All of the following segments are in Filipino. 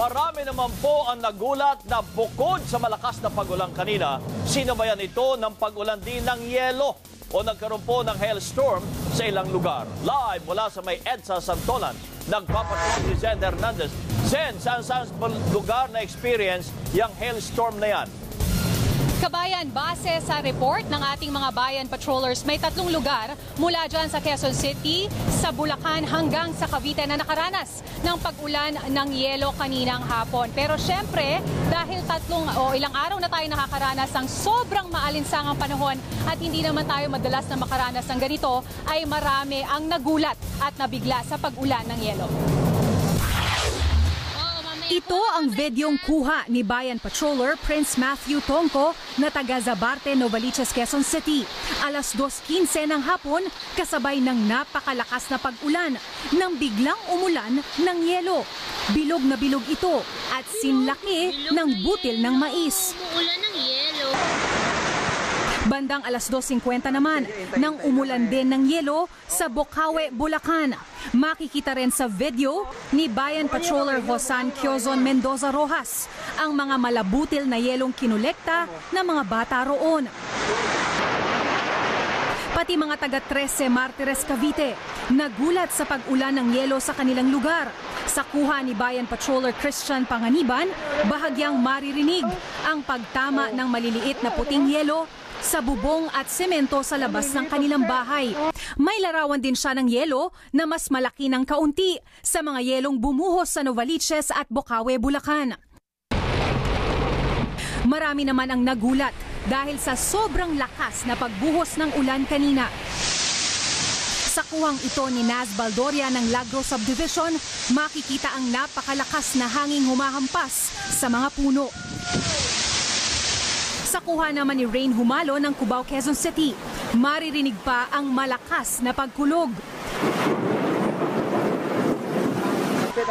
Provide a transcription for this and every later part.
Marami naman po ang nagulat na bukod sa malakas na pagulan kanina, sinabayan ito ng pagulan din ng yelo o nagkaroon po ng hailstorm sa ilang lugar. Live mula sa may EDSA Santolan, nagpapatrol si Zen Hernandez. Zen, saan saan lugar na experience yung hailstorm na yan? Kabayan, base sa report ng ating mga bayan patrollers, may tatlong lugar mula dyan sa Quezon City, sa Bulacan hanggang sa Cavite na nakaranas ng pag-ulan ng yelo kaninang hapon. Pero syempre, dahil tatlong o ilang araw na tayo nakakaranas ng sobrang maalinsangang panahon at hindi naman tayo madalas na makaranas ng ganito, ay marami ang nagulat at nabigla sa pag-ulan ng yelo. Ito ang videong kuha ni Bayan Patroller Prince Matthew Tongko na taga Zabarte, Novaliches, Quezon City. Alas 2.15 ng hapon, kasabay ng napakalakas na pag-ulan nang biglang umulan ng yelo. Bilog na bilog ito at sinlaki ng butil ng mais. Umuulan ng yelo. Bandang alas 2.50 naman, nang umulan din ng yelo sa Bocaue, Bulacan. Makikita rin sa video ni Bayan Patroller Josan Kiozon Mendoza Rojas ang mga malabutil na yelong kinulekta ng mga bata roon. Pati mga taga 13 Martires Cavite, nagulat sa pag-ulan ng yelo sa kanilang lugar. Sa kuha ni Bayan Patroller Christian Panganiban, bahagyang maririnig ang pagtama ng maliliit na puting yelo sa bubong at semento sa labas ng kanilang bahay. May larawan din siya ng yelo na mas malaki ng kaunti sa mga yelong bumuhos sa Novaliches at Bocaue, Bulacan. Marami naman ang nagulat dahil sa sobrang lakas na pagbuhos ng ulan kanina. Sa kuwang ito ni Naz Baldoria ng Lagro Subdivision, makikita ang napakalakas na hanging humahampas sa mga puno. Sa kuha naman ni Rain Humalo ng Cubao, Quezon City, maririnig pa ang malakas na pagkulog.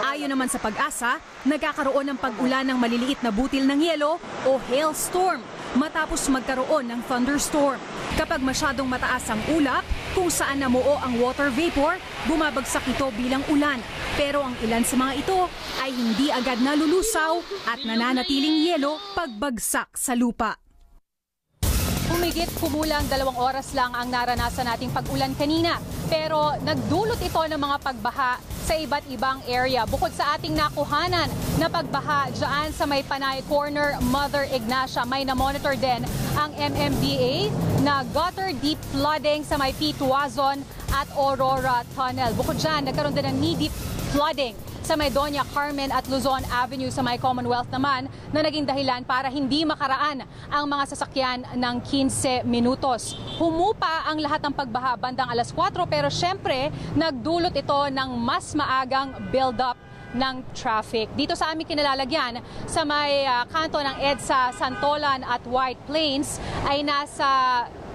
Ayon naman sa pag-asa, nagkakaroon ng pag-ulan ng maliliit na butil ng yelo o hailstorm matapos magkaroon ng thunderstorm. Kapag masyadong mataas ang ulap, kung saan namuo ang water vapor, bumabagsak ito bilang ulan. Pero ang ilan sa mga ito ay hindi agad nalulusaw at nananatiling yelo pagbagsak sa lupa. Humigit kumulang dalawang oras lang ang naranasan nating pag-ulan kanina. Pero nagdulot ito ng mga pagbaha sa iba't ibang area. Bukod sa ating nakuhanan na pagbaha dyan sa may Panay Corner, Mother Ignacia, may na-monitor din ang MMDA na gutter deep flooding sa may Pituazon at Aurora Tunnel. Bukod dyan, nagkaroon din ng knee-deep flooding sa may Carmen at Luzon Avenue sa may Commonwealth naman na naging dahilan para hindi makaraan ang mga sasakyan ng 15 minutos. Humupa ang lahat ng pagbaha bandang alas 4 pero syempre nagdulot ito ng mas maagang build-up ng traffic. Dito sa aming kinalalagyan, sa may uh, kanto ng EDSA, Santolan at White Plains ay nasa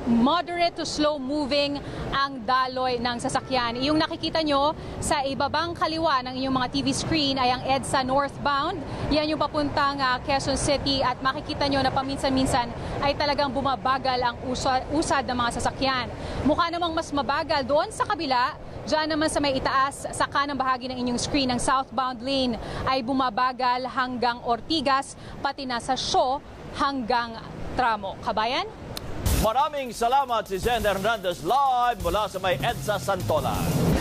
moderate to slow moving ang daloy ng sasakyan. Yung nakikita nyo sa ibabang kaliwa ng inyong mga TV screen ay ang EDSA northbound. Yan yung papuntang uh, Quezon City at makikita nyo na paminsan-minsan ay talagang bumabagal ang usad, usad ng mga sasakyan. Mukha namang mas mabagal doon sa kabila Diyan naman sa may itaas, sa kanang bahagi ng inyong screen ng southbound lane ay bumabagal hanggang Ortigas, pati na sa Shaw hanggang Tramo. Kabayan? Maraming salamat si Zen Hernandez live mula sa may EDSA Santolan.